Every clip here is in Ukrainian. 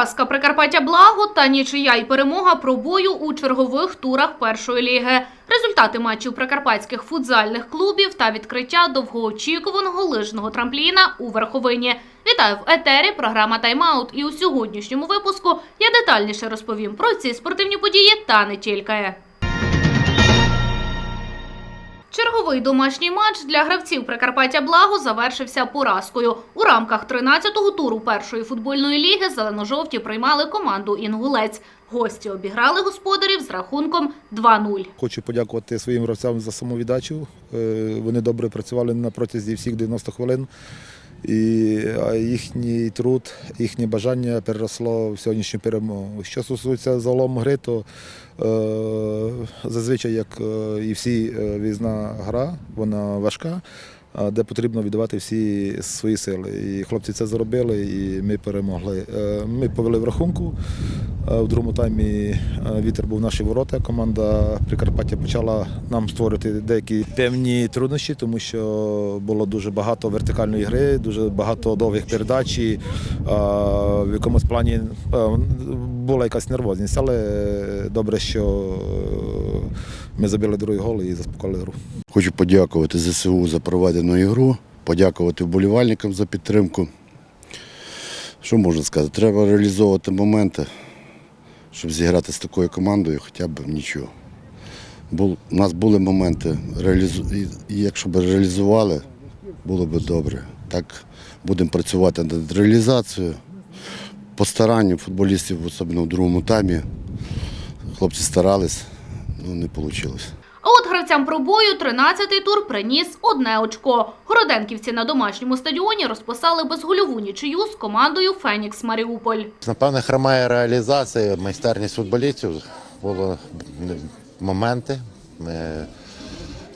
Поразка Прикарпаття Благо та нічия й перемога пробою у чергових турах першої ліги. Результати матчів прикарпатських футзальних клубів та відкриття довгоочікуваного лижного трампліна у Верховині. Вітаю в етері. Програма Тайм-аут. І у сьогоднішньому випуску я детальніше розповім про ці спортивні події та не тільки. Черговий домашній матч для гравців Прикарпаття Благо завершився поразкою. У рамках 13-го туру першої футбольної ліги зелено-жовті приймали команду Інгулець. Гості обіграли господарів з рахунком 2-0. Хочу подякувати своїм гравцям за самовіддачу. Е, Вони добре працювали на протязі всіх 90 хвилин. І їхній труд, їхнє бажання переросло в сьогоднішню перемогу. Що стосується залом гри, то е, зазвичай, як е, і всі е, візна гра, вона важка, де потрібно віддавати всі свої сили. І хлопці це зробили, і ми перемогли. Е, Ми повели в рахунку. Е, В другому таймі е, вітер був в наші ворота. Команда Прикарпаття почала нам створити деякі певні труднощі, тому що було дуже багато вертикальної гри, дуже багато довгих передач. В якомусь плані була якась нервозність, але добре, що ми забили другий гол і заспокоїли гру. Хочу подякувати ЗСУ за проведену ігру, подякувати вболівальникам за підтримку. Що можна сказати? Треба реалізовувати моменти, щоб зіграти з такою командою, хоча б нічого. Бул, у нас були моменти, реалізу... і якщо б реалізували, було б добре. Так будемо працювати над реалізацією. По старанню футболістів, особливо в другому таймі, хлопці старались, ну не вийшло. А от гравцям пробою 13-й тур приніс одне очко. Городенківці на домашньому стадіоні розписали безгольову нічию з командою Фенікс Маріуполь. Напевне, хромає реалізація, майстерність футболістів. Були моменти. Ми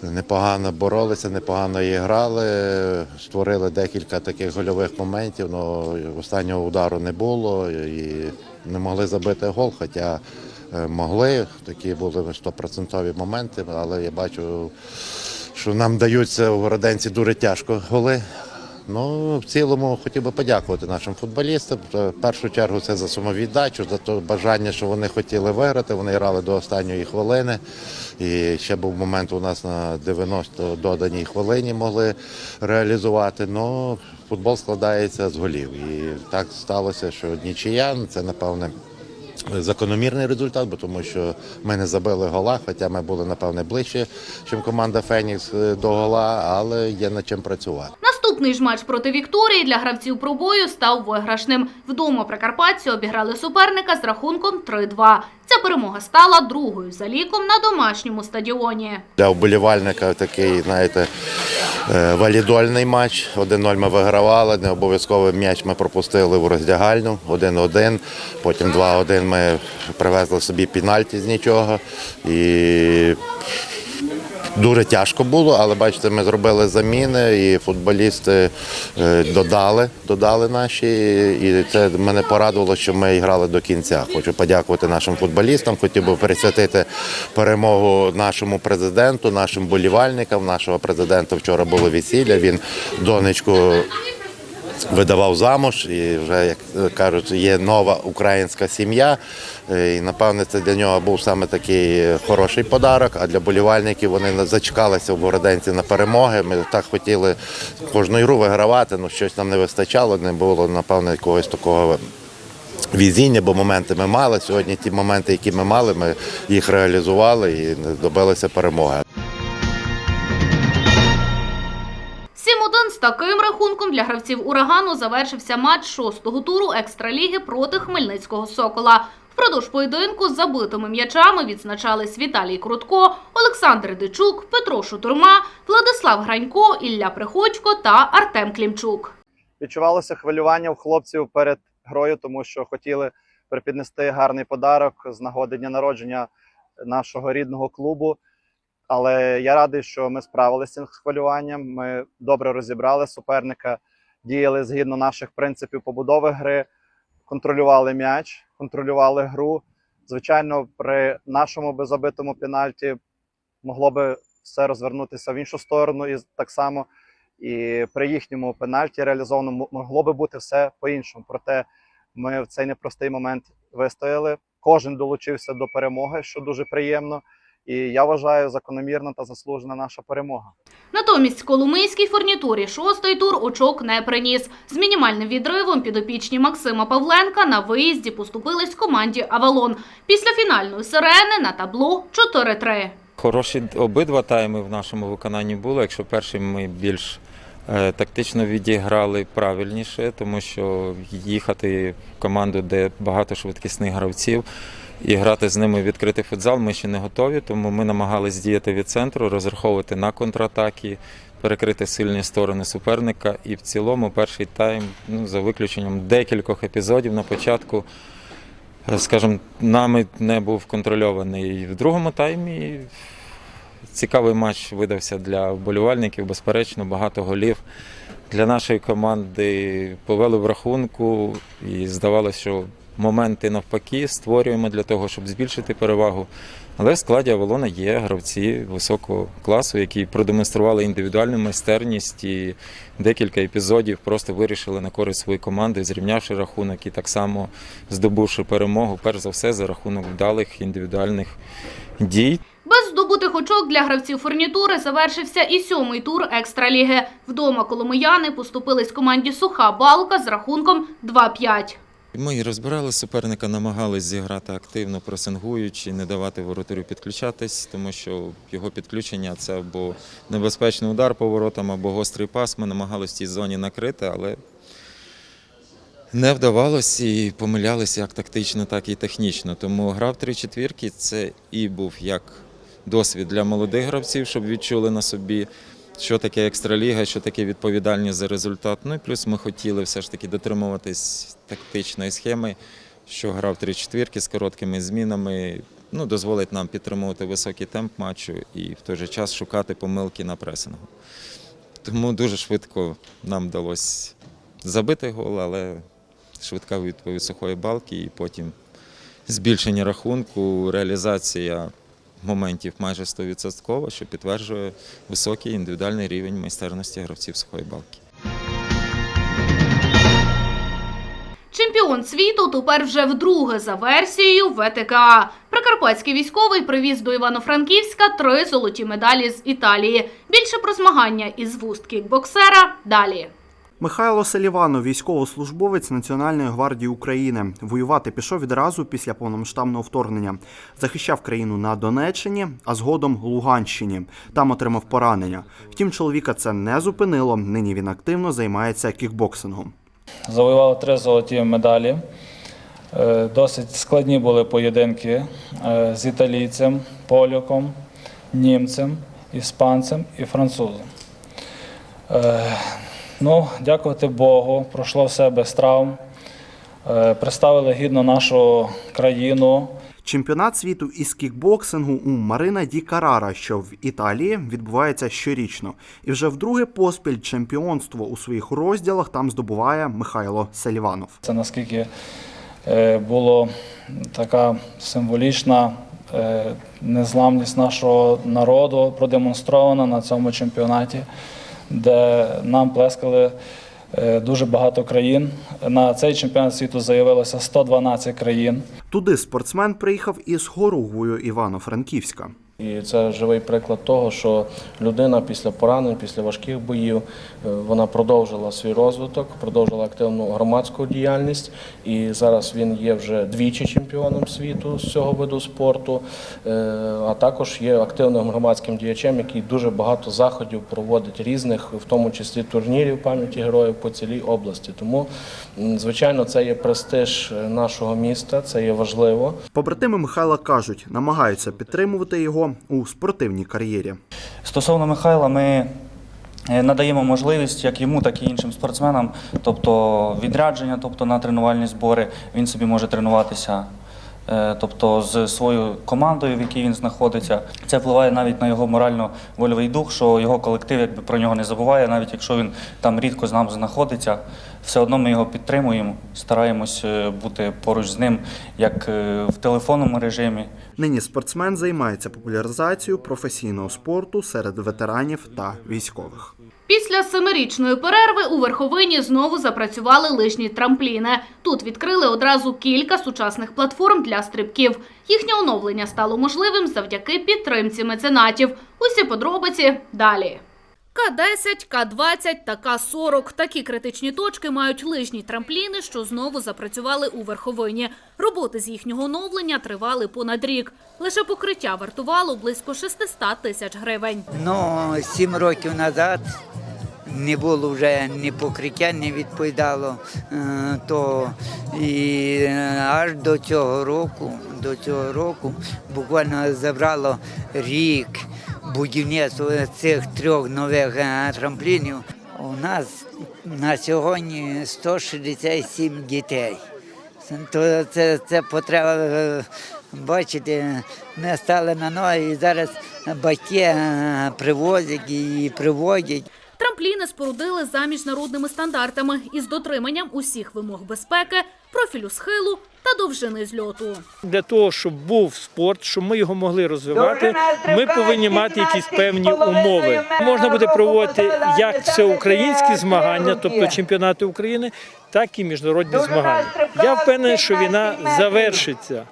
непогано боролися, непогано і грали, створили декілька таких гольових моментів, але останнього удару не було і не могли забити гол, хоча могли. Такі були стопроцентові моменти, але я бачу, що нам даються у Городенці дуже тяжко голи. Ну, в цілому хотів би подякувати нашим футболістам. В першу чергу це за самовіддачу, за те бажання, що вони хотіли виграти. Вони грали до останньої хвилини. І ще був момент у нас на 90 доданій хвилині могли реалізувати. Ну, футбол складається з голів. І так сталося, що нічия, це напевне. Закономірний результат, бо тому що ми не забили гола, хоча ми були напевне ближче, ніж команда Фенікс е, до гола, але є над чим працювати. Наступний ж матч проти Вікторії для гравців пробою став виграшним. Вдома прикарпатці обіграли суперника з рахунком 3-2. Ця перемога стала другою за ліком на домашньому стадіоні. Для вболівальника такий, знаєте, валідольний матч. 1-0 ми вигравали, не обов'язково м'яч ми пропустили в роздягальну, 1-1, потім 2-1 ми привезли собі пенальті з нічого. І Дуже тяжко було, але бачите, ми зробили заміни, і футболісти е, додали, додали наші. І це мене порадувало, що ми грали до кінця. Хочу подякувати нашим футболістам. Хотів би присвятити перемогу нашому президенту, нашим болівальникам. Нашого президента вчора було весілля. Він донечку видавав замуж, і вже як кажуть, є нова українська сім'я. Е, І напевне це для нього був саме такий хороший подарок. А для болівальників вони зачекалися в Бороденці на перемоги. Ми так хотіли кожну ігру вигравати, ну щось нам не вистачало, не було напевне якогось такого. Візіння, бо моменти ми мали. Сьогодні ті моменти, які ми мали, ми їх реалізували і добилися перемоги. 7-1 з таким рахунком для гравців урагану завершився матч шостого туру екстраліги проти Хмельницького Сокола. Впродовж поєдинку з забитими м'ячами відзначались Віталій Крутко, Олександр Дичук, Петро Шутурма, Владислав Гранько, Ілля Приходько та Артем Клімчук. відчувалося хвилювання у хлопців перед грою, тому що хотіли припіднести гарний подарок з нагоди дня народження нашого рідного клубу. Але я радий, що ми справилися з цим хвилюванням. Ми добре розібрали суперника, діяли згідно наших принципів побудови гри, контролювали м'яч, контролювали гру. Звичайно, при нашому безобитому пенальті могло би все розвернутися в іншу сторону, і так само і при їхньому пенальті реалізованому могло би бути все по-іншому. Проте Ми в цей непростий момент вистояли. Кожен долучився до перемоги, що дуже приємно. І я вважаю закономірна та заслужена наша перемога. Натомість Коломийській фурнітурі шостий тур очок не приніс. З мінімальним відривом підопічні Максима Павленка на виїзді поступились команді «Авалон». Після фінальної сирени на табло 4-3. Хороші обидва тайми в нашому виконанні були. Якщо перший ми більш е, тактично відіграли правильніше, тому що їхати в команду, де багато швидкісних гравців, і грати з ними відкритий футзал, ми ще не готові, тому ми намагались діяти від центру, розраховувати на контратаки, перекрити сильні сторони суперника. І в цілому перший тайм, ну, за виключенням декількох епізодів на початку, е, скажімо, нами не був контрольований. В другому таймі цікавий матч видався для вболівальників, безперечно, багато голів. Для нашої команди повели в рахунку, і здавалося, що моменти навпаки створюємо для того, щоб збільшити перевагу. Але в складі Авалона є гравці високого класу, які продемонстрували індивідуальну майстерність і декілька епізодів просто вирішили на користь своєї команди, зрівнявши рахунок і так само здобувши перемогу, перш за все, за рахунок вдалих індивідуальних дій. Без здобутих очок для гравців фурнітури завершився і сьомий тур екстраліги. Вдома коломияни поступились команді «Суха Балка» з рахунком 2-5. Ми розбирали суперника, намагались зіграти активно, пресингуючи, не давати воротарю підключатись, тому що його підключення це або небезпечний удар по воротам, або гострий пас. Ми намагалися в цій зоні накрити, але не вдавалося і помилялися як тактично, так і технічно. Тому гра в три четвірки це і був як досвід для молодих гравців, щоб відчули на собі, що таке екстраліга, що таке відповідальність за результат. Ну і плюс ми хотіли все ж таки дотримуватись тактичної схеми, що гра в три четвірки з короткими змінами ну, дозволить нам підтримувати високий темп матчу і в той же час шукати помилки на пресингу. Тому дуже швидко нам вдалося забити гол, але швидка відповідь сухої балки і потім збільшення рахунку, реалізація моментів майже 100%, що підтверджує високий індивідуальний рівень майстерності гравців сухої балки. Чемпіон світу тепер вже вдруге за версією ВТК. Прикарпатський військовий привіз до Івано-Франківська три золоті медалі з Італії. Більше про змагання із вуст кікбоксера далі. Михайло Селіванов, військовослужбовець Національної гвардії України. Воювати пішов відразу після повномасштабного вторгнення. Захищав країну на Донеччині, а згодом Луганщині. Там отримав поранення. Втім, чоловіка це не зупинило. Нині він активно займається кікбоксингом. Завоювали три золоті медалі. Е, Досить складні були поєдинки е, з італійцем, поляком, німцем, іспанцем і французом. Ну, дякувати Богу, пройшло все без травм. Е, Представили гідно нашу країну. Чемпіонат світу із кікбоксингу у Марина Ді Карара, що в Італії відбувається щорічно. І вже вдруге поспіль чемпіонство у своїх розділах там здобуває Михайло Селіванов. Це наскільки е, було така символічна е, незламність нашого народу продемонстрована на цьому чемпіонаті, де нам плескали е, дуже багато країн. На цей чемпіонат світу заявилося 112 країн. Туди спортсмен приїхав із Горугвою Івано-Франківська. І це живий приклад того, що людина після поранень, після важких боїв, е, вона продовжила свій розвиток, продовжила активну громадську діяльність. І зараз він є вже двічі чемпіоном світу з цього виду спорту, е, а також є активним громадським діячем, який дуже багато заходів проводить різних, в тому числі турнірів пам'яті героїв по цілій області. Тому, звичайно, це є престиж нашого міста, це є важливо. Побратими Михайла кажуть, намагаються підтримувати його у спортивній кар'єрі. Стосовно Михайла, ми е, надаємо можливість як йому, так і іншим спортсменам, тобто відрядження, тобто на тренувальні збори. Він собі може тренуватися. е, Тобто з своєю командою, в якій він знаходиться, це впливає навіть на його морально-вольовий дух, що його колектив якби про нього не забуває, навіть якщо він там рідко з нами знаходиться, все одно ми його підтримуємо, стараємось е, бути поруч з ним, як е, в телефонному режимі, Нині спортсмен займається популяризацією професійного спорту серед ветеранів та військових. Після семирічної перерви у верховині знову запрацювали лижні трампліни. Тут відкрили одразу кілька сучасних платформ для стрибків. Їхнє оновлення стало можливим завдяки підтримці меценатів. Усі подробиці далі. К-10, К-20 та К-40 – такі критичні точки мають лижні трампліни, що знову запрацювали у верховині. Роботи з їхнього оновлення тривали понад рік. Лише покриття вартувало близько 600 тисяч гривень. Ну, сім років назад не було вже ні покриття, не відповідало. е, То і е, аж до цього року, до цього року буквально забрало рік будівництво цих трьох нових трамплінів. У нас на сьогодні 167 дітей. То це, це потреба е, бачите, ми стали на ноги і зараз батьки е, привозять і приводять. Трампліни спорудили за міжнародними стандартами із дотриманням усіх вимог безпеки, профілю схилу та довжини зльоту. Для того, щоб був спорт, щоб ми його могли розвивати, ми повинні мати якісь певні умови. Можна буде проводити як всеукраїнські змагання, тобто чемпіонати України, так і міжнародні змагання. Я впевнений, що війна завершиться.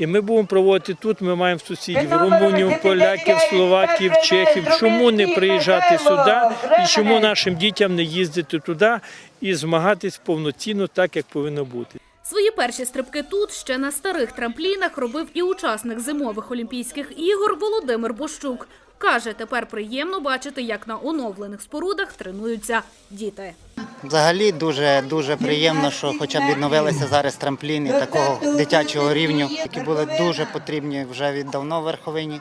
І ми будемо проводити тут. Ми маємо сусідів румунів, поляків, словаків, чехів. Чому не приїжджати сюди і чому нашим дітям не їздити туди і змагатись повноцінно, так як повинно бути. Свої перші стрибки тут ще на старих трамплінах робив і учасник зимових Олімпійських ігор Володимир Бощук. Каже, тепер приємно бачити, як на оновлених спорудах тренуються діти. Взагалі дуже дуже приємно, що хоча б відновилися зараз трампліни такого дитячого рівню, які були дуже потрібні вже від давно в верховині,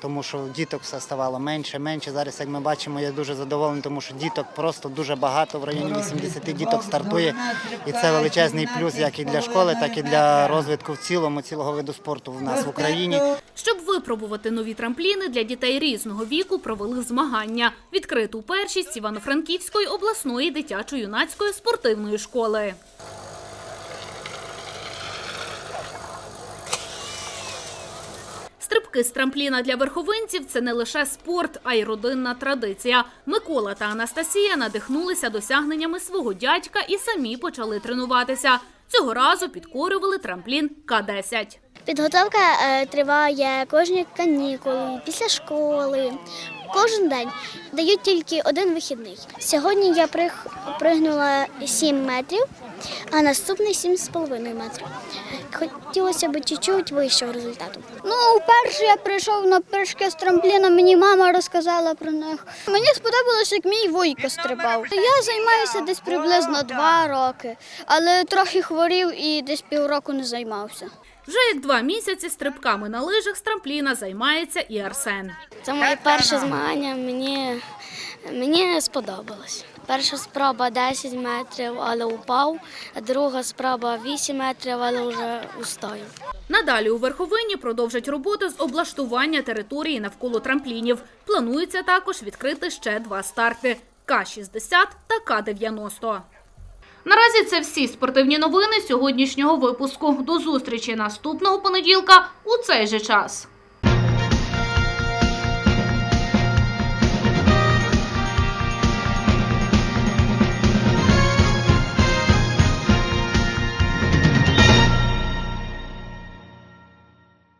тому що діток все ставало менше, менше. Зараз, як ми бачимо, я дуже задоволений, тому що діток просто дуже багато, в районі 80 діток стартує. І це величезний плюс як і для школи, так і для розвитку в цілому цілого виду спорту в нас в Україні. Щоб випробувати нові трампліни для дітей різного віку, провели змагання. Відкриту першість Івано-Франківської обласної дитячо-юнацької спортивної школи. Стрибки з трампліна для верховинців це не лише спорт, а й родинна традиція. Микола та Анастасія надихнулися досягненнями свого дядька і самі почали тренуватися. Цього разу підкорювали трамплін К-10. Підготовка е, триває кожні канікули, після школи. Кожен день дають тільки один вихідний. Сьогодні я приг- пригнула 7 метрів, а наступний 7,5 метрів. Хотілося б чуть-чуть вищого результату. Ну, вперше я прийшов на прыжки з трампліна, мені мама розказала про них. Мені сподобалося, як мій вуйко стрибав. Я займаюся десь приблизно два роки, але трохи хворів і десь півроку не займався. Вже як два місяці стрибками на лижах з трампліна займається і Арсен. Це моє перше змагання, мені, мені сподобалось. Перша спроба 10 метрів, але упав, друга спроба 8 метрів, але вже устояв. Надалі у верховині продовжать роботи з облаштування території навколо трамплінів. Планується також відкрити ще два старти К-60 та К-90. Наразі це всі спортивні новини сьогоднішнього випуску. До зустрічі наступного понеділка у цей же час.